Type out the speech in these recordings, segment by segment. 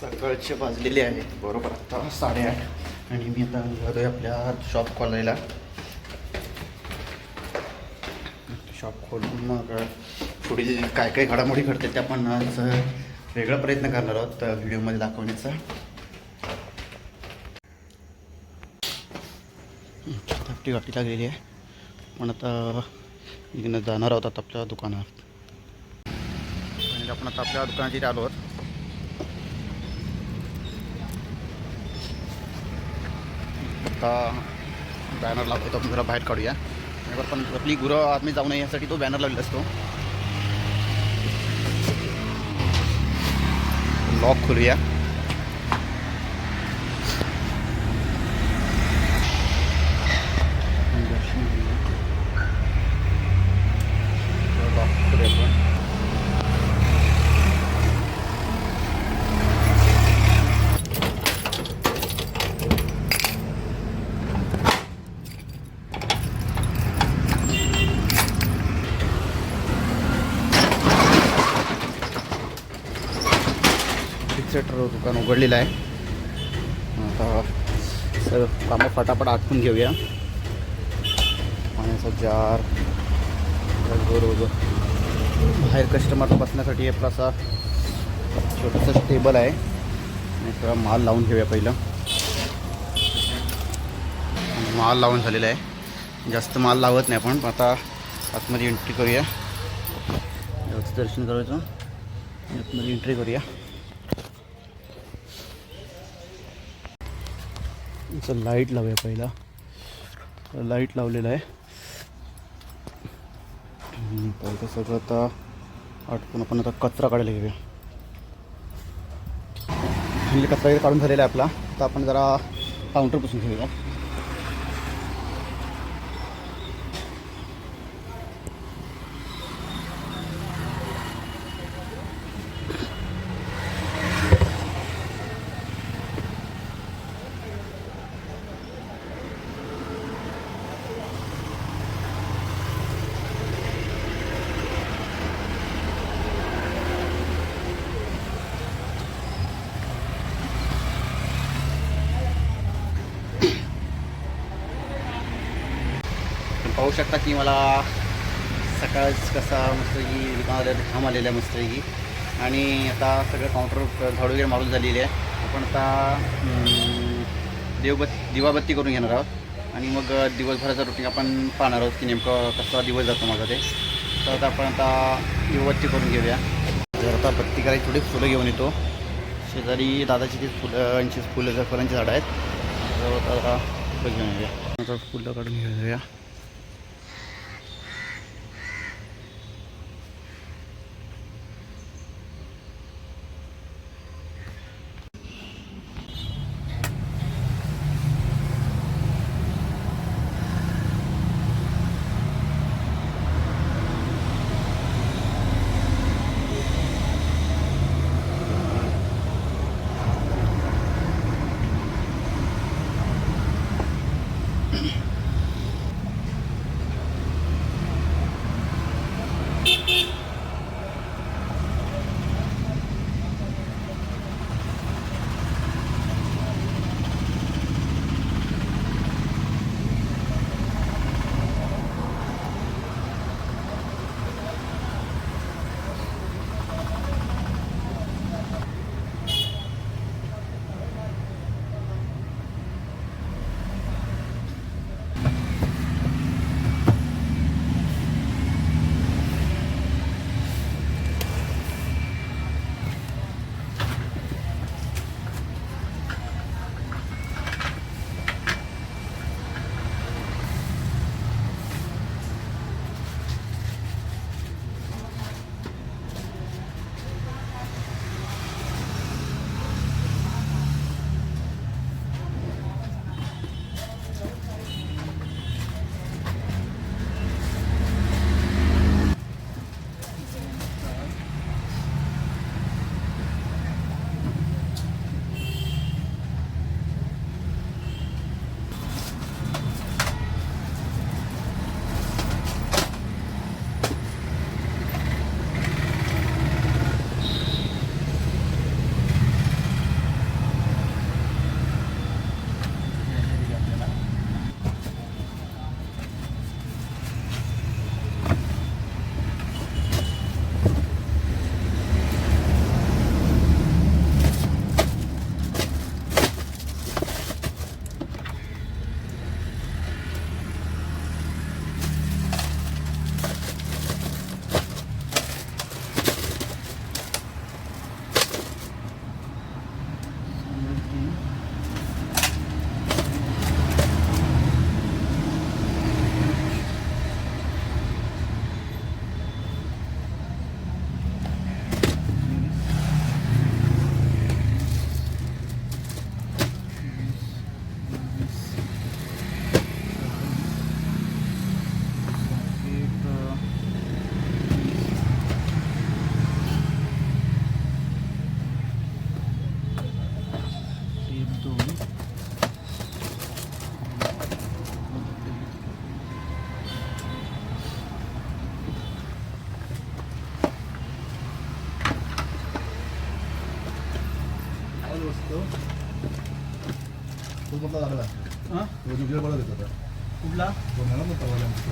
सकाळचे वाजलेले आहे. बरोबर आता साडेआठ. आणि मी आता निघालोय आपल्या शॉप खोलायला. शॉप खोलून मग थोडी काय काय घडामोडी घडते त्या पण आज वेगळा प्रयत्न करणार आहोत व्हिडिओमध्ये दाखवण्याचा. आपली गाठी लागलेली आहे. पण आता इकडनं जाणार आहोत आता आपल्या दुकानात. आपण आता आपल्या दुकानात आलो आहोत. आता बॅनर लावतो आपण जरा बाहेर काढूया. पण आपली गुरं आतमध्ये जाऊ नये यासाठी तो बॅनर लावलेला असतो. लॉक खोलूया लॉक खोलूया आपण फिक्सेटर दुकान उघडलेलं आहे. आता सर कामं फटाफट आटपून घेऊया. पाण्याचा जार बरोबर बाहेर कस्टमरला बसण्यासाठी आपला असा छोटासा टेबल आहे. आणि सगळा माल लावून घेऊया पहिलं. माल लावून झालेला आहे. जास्त माल लावत नाही आपण आता आतमध्ये एंट्री करूया. देवाचं दर्शन करायचं. आतमध्ये एंट्री करूया. इथं लाइट लावूया पहिला. लाइट लावलेला आहे. हम्म, पहिलं सगळं आता आटपून आपण आता कचरा काढायला घेऊया. म्हणजे कचरा काढून झालेला आहे आपला. तर आपण जरा काउंटर पुसून घेऊया. शकता की मला सकाळच कसा मस्तपैकी की घाम आलेला आहे मस्तपैकी आणि आता सगळं काउंटर झाडू वगैरे मारून झालेली आहे. आपण आता देवबत्ती देवबत् दिवाबत्ती करून घेणार आहोत. आणि मग दिवसभराचा रुटीन आपण पाहणार आहोत की नेमकं कसा दिवस जातो माझा ते. तर आता आपण आता दिवाबत्ती करून घेऊया. जर आता बत्ती करायची थोडी फुलं घेऊन येतो. शेजारी दादाची ती फुलांची फुलं फुलांची झाडं आहेत. तर आता फुलं घेऊन येऊया आता फुलं काढून घेऊया. कुठला लागला हां? होता कुठला? मग आमच्या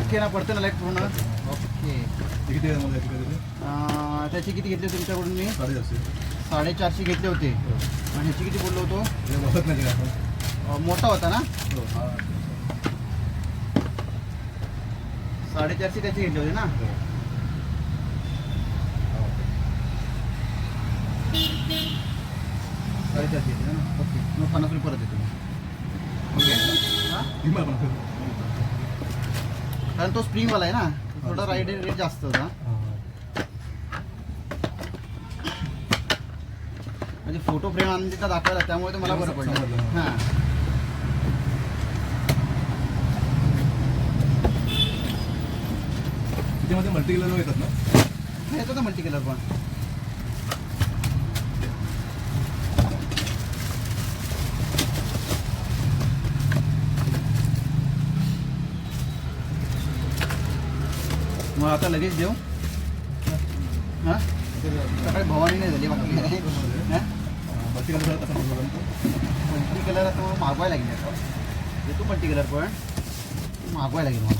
ओके ना पडतं ना लाइट पूर्ण? ओके. किती आहे मला याची काय अं, त्याचे किती घेतले तुमच्याकडून मी? साडे चारशे साडेचारशे घेतले होते. आणि ह्याची किती बोललो होतो? हे बसत नाही काय आपण? अं, मोठा होता ना? हो हा. साडेचारशे त्याचे घेतले होते ना? हो. हा. साडेचारशे घेतले ना ओके मग पन्नास रुपये परत येतो. हां? कारण तो स्प्रिंगवाला आहे ना थोडा राईड रेट जास्त होता. म्हणजे फोटो फ्रेम आणून तिथं दाखवायला त्यामुळे ते मला बरं पडलं. हां. त्याच्यामध्ये मल्टी कलर येतात ना? येतो ना मल्टी कलर पण. लगेच देऊ. हां? सकाळी भवानी नाही झाली बाकी. हां? मल्टी कलर मल्टी कलर आता मागवायला लागेल आता. देतो मल्टी कलर पण. मागवायला लागेल मला.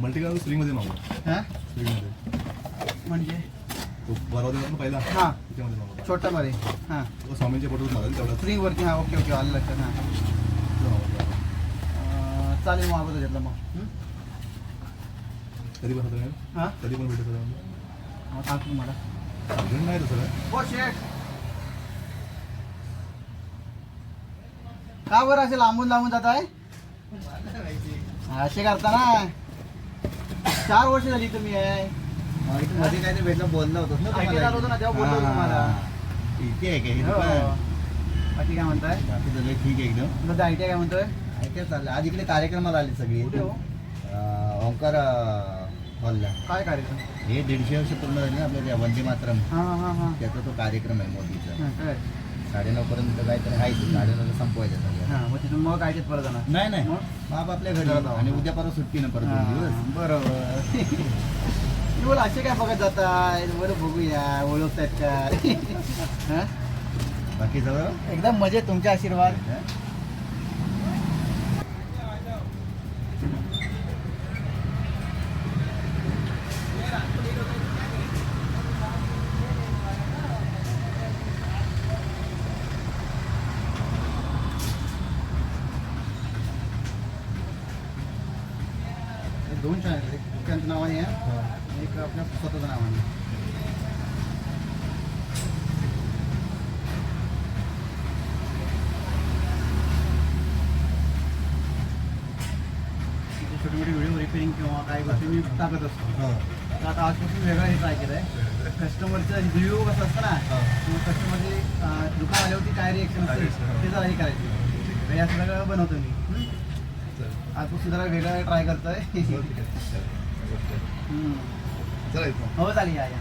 मल्टी कलर स्प्रिंगमध्ये मागवा. हां? स्प्रिंगमध्ये म्हणजे? बरोबर पहिला? हां. त्याच्यामध्ये छोटामध्ये. हां. स्वामींचे फोटो मागेल तेवढा. स्प्रिंगवरती हां ओके ओके आलं लक्षात हां. चालेल मग अगोदर घेतलं मग. हं? कधी बसत नाही हां? कधी पण भेटत सांगतो मला. अजून नाही तसं काय हो शेठ का बरं असे लांबून लांबून जात आहे असे करता ना. चार वर्ष झाली तुम्ही आहे. मध्ये काय ते भेटलं बोललं होतं ना ऐकायला आलो होतो ना तेव्हा बोललो होतो तुम्हाला. इथे आहे का हे हो. दुकान बाकी काय म्हणताय? बाकी सगळं ठीक आहे एकदम. तुला आयटी काय म्हणतोय? ऐकायला चाललं आज इकडे कार्यक्रमाला आले सगळे. कुठे हो? अं, ओंकार हॉलला काय कार्यक्रम? हे दीडशे वर्ष पूर्ण झाले ना आपल्या त्या वंदे मातरम. हां हां हां हां. त्याचा तो कार्यक्रम आहे मोदीचा. हां, काय? साडेनऊ पर्यंत काहीतरी आहे ते. साडेनऊला संपवायचं सगळं हां मग तिथून मग आयटीत परत जाणार? नाही नाही. मग? बाप आपल्या घरी. आहो. आणि उद्या परत सुट्टी ना परत दोन दिवस. हां, बरोबर बोला असे काय बघत जाताय? बरं बघूया. ओळखतायत काय हां? बाकी सगळं? एकदम मजेत तुमचे आशीर्वाद. हे दोन चॅनल आहेत एक त्यांचं नावाने आहे आणि एक आपल्या स्वतःचं नावाने तिथे छोटे मोठे व्हिडिओ रिपेअरिंग किंवा काही गोष्टी मी टाकत असतो हां तर आता आजपासून वेगळं हे ट्राय केलं आहे कस्टमरचं रिव्ह्यू कसं असतं ना किंवा कस्टमरचे दुकान आल्यावरती काय रिएक्शन असते ते जरा हे करायचं. असं सगळं बनवतो मी. आजपासून जरा वेगळं ट्राय करतोय. हो चालेल या या.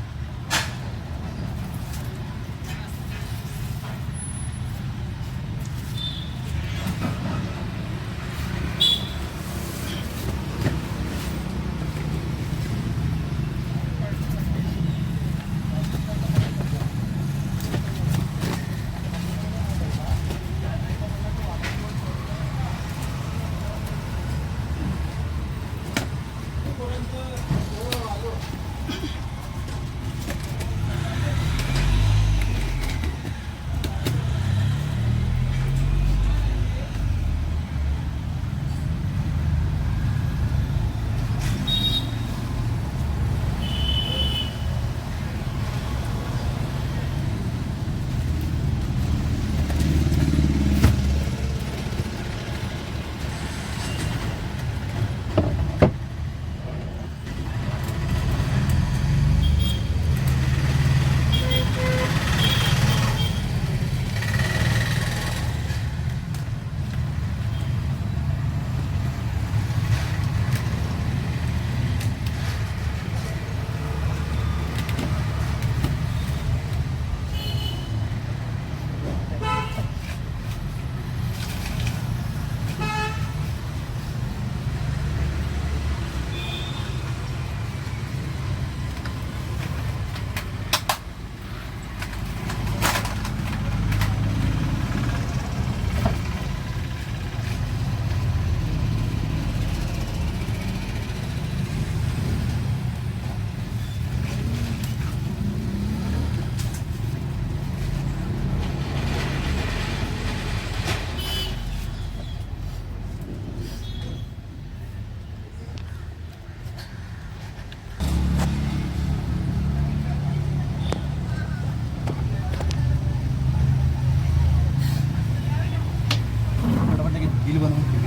ഇതിൽ വന്ന്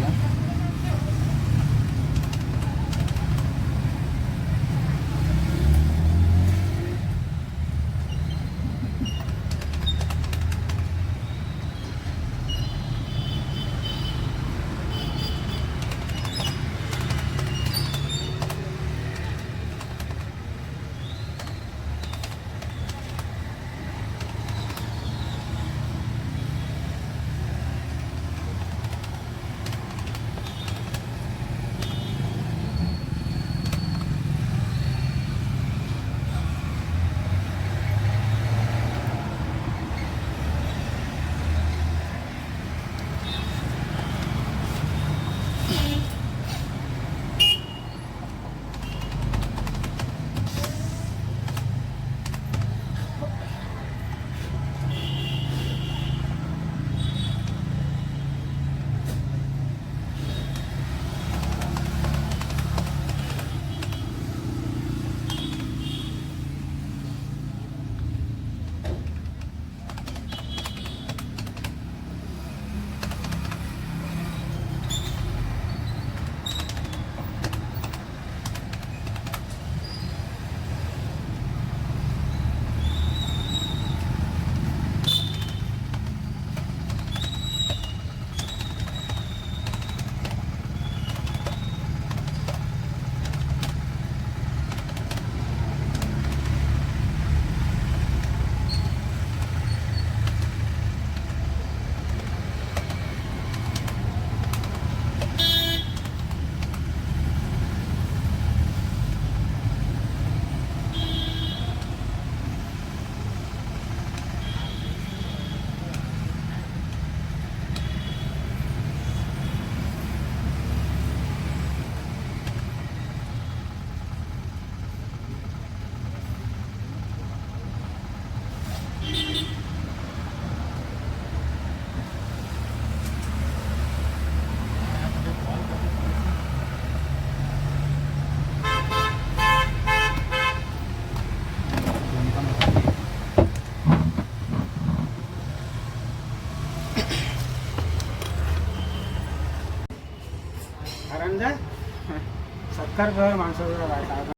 साखर कर माणसाचं काय काय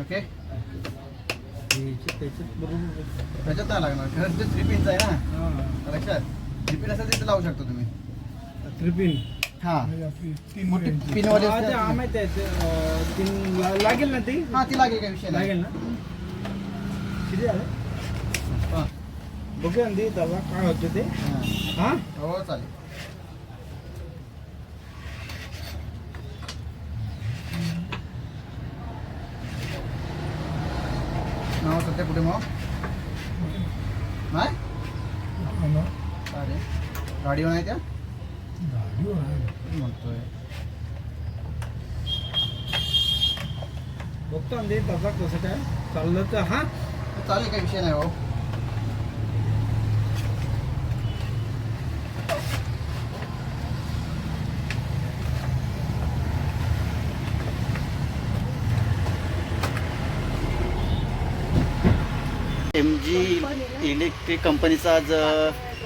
ओके त्याच्यात बरोबर नाही लागणार. कारण ते थ्री पिनचं आहे ना. लक्षात? थ्री पिन असेल तिथे लावू शकता तुम्ही. त्रिपिन हां. तीन मोठी पिनवाली असते हा, माहिती आहे ते, अं, तीन ला- लागेल ना ती? हां ती लागेल काही विषय लागेल ना? किती झालं? हां. बघूया ना ते दादा काय होतं ते. हां. हा? हो चालेल. नाव सध्या कुठे मग नाही अरे गाडीवर नाही त्या? म्हणतोय. बघतो ते दादा कसं काय चाललं तर हा? चालेल काही विषय नाही हो. एम जी इलेक्ट्रिक कंपनीचा आज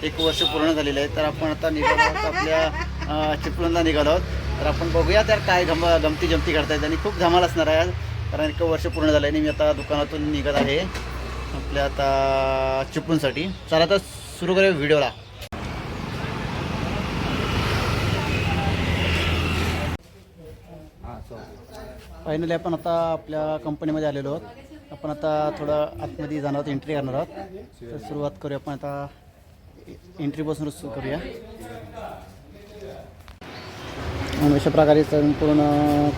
एक वर्ष पूर्ण झालेलं आहे. तर आपण आता निघालो आहोत आपल्या चिपळूणला निघालो आहोत. तर आपण बघूया तर काय गम गमती जमती करतायत आणि खूप धमाल असणार आहे कारण एक वर्ष पूर्ण झालं आहे आणि मी आता दुकानातून निघत आहे आपल्या आता चिपळूणसाठी. चला आता सुरू करूया व्हिडिओला. फायनली आपण आता आपल्या कंपनीमध्ये आलेलो आहोत. आपण आता थोडं आतमध्ये जाणार आहोत एंट्री करणार आहोत. तर सुरुवात करूया आपण आता एंट्रीपासूनच सुरू करूया. अशा प्रकारे संपूर्ण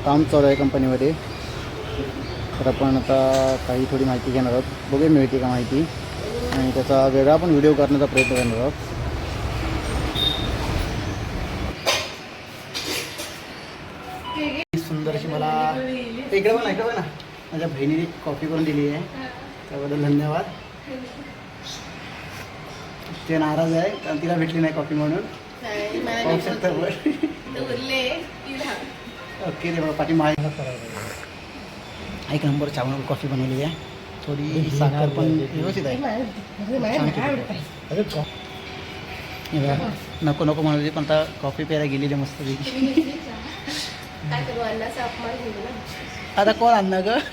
काम चालू आहे कंपनीमध्ये. तर आपण आता काही थोडी माहिती घेणार आहोत. बघूया मिळते का माहिती. आणि त्याचा वेगळा पण व्हिडिओ करण्याचा प्रयत्न करणार आहोत. सुंदर अशी मला इकडे पण ऐकलं ना. माझ्या बहिणीने कॉफी करून दिली आहे. त्याबद्दल धन्यवाद. ते नाराज आहे कारण तिला भेटली नाही कॉफी म्हणून. पाहू शकता वर. ओके रे बाबा पाठी माय एक नंबर चावून कॉफी बनवली आहे. थोडी साखर पण व्यवस्थित आहे. हे नको नको म्हणत होती पण आता कॉफी प्यायला गेलेली मस्त आता कोण आणणार ग?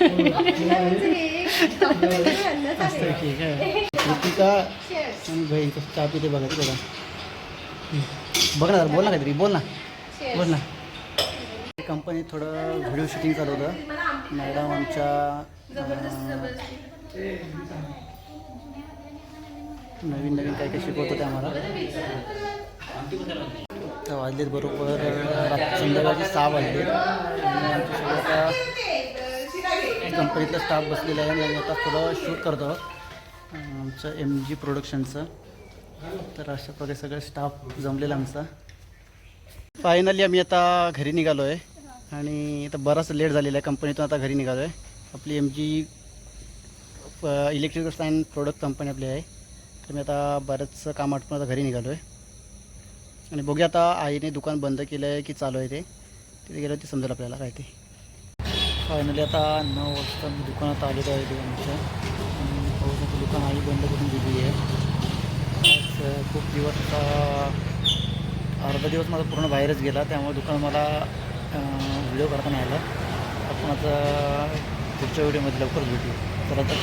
ठीक आहे दीपिका आणि बहीण कसं चहा पिते बघा बघा. बघ ना बोल ना काहीतरी बोल ना. बोल ना. कंपनीत थोडं व्हिडिओ शूटिंग चालू होतं. मॅडम आमच्या नवीन नवीन काय काय शिकवत होते आम्हाला. तर वाजलेत बरोबर संध्याकाळचे सहा वाजले आणि आमच्या कंपनीतला स्टाफ बसलेला आहे आणि आता थोडं शूट करतो. आहोत आमचं एम जी प्रोडक्शनचं तर अशा प्रकारे सगळं स्टाफ जमलेला आमचा. फायनली आम्ही आता घरी निघालो आहे आणि आता बराच लेट झालेला आहे. कंपनीतून आता घरी निघालो आहे आपली M G electrical and product company आपली आहे. तर मी आता बरंचसं काम आटपून आता घरी निघालो आहे आणि बघूया आता आईने दुकान बंद केलं आहे की चालू आहे ते. तिथे गेलं ते समजेल आपल्याला काय ते. फायनली आता नऊ वाजता मी दुकानात आलेलो आहे दुकानाच्या शकतो बंद करून दिली आहे. आज खूप दिवस आता अर्धा दिवस माझा पूर्ण बाहेरच गेला. त्यामुळे दुकान मला व्हिडिओ करता नाही आला. आपण आता पुढच्या व्हिडिओमध्ये लवकर भेटू. तर आता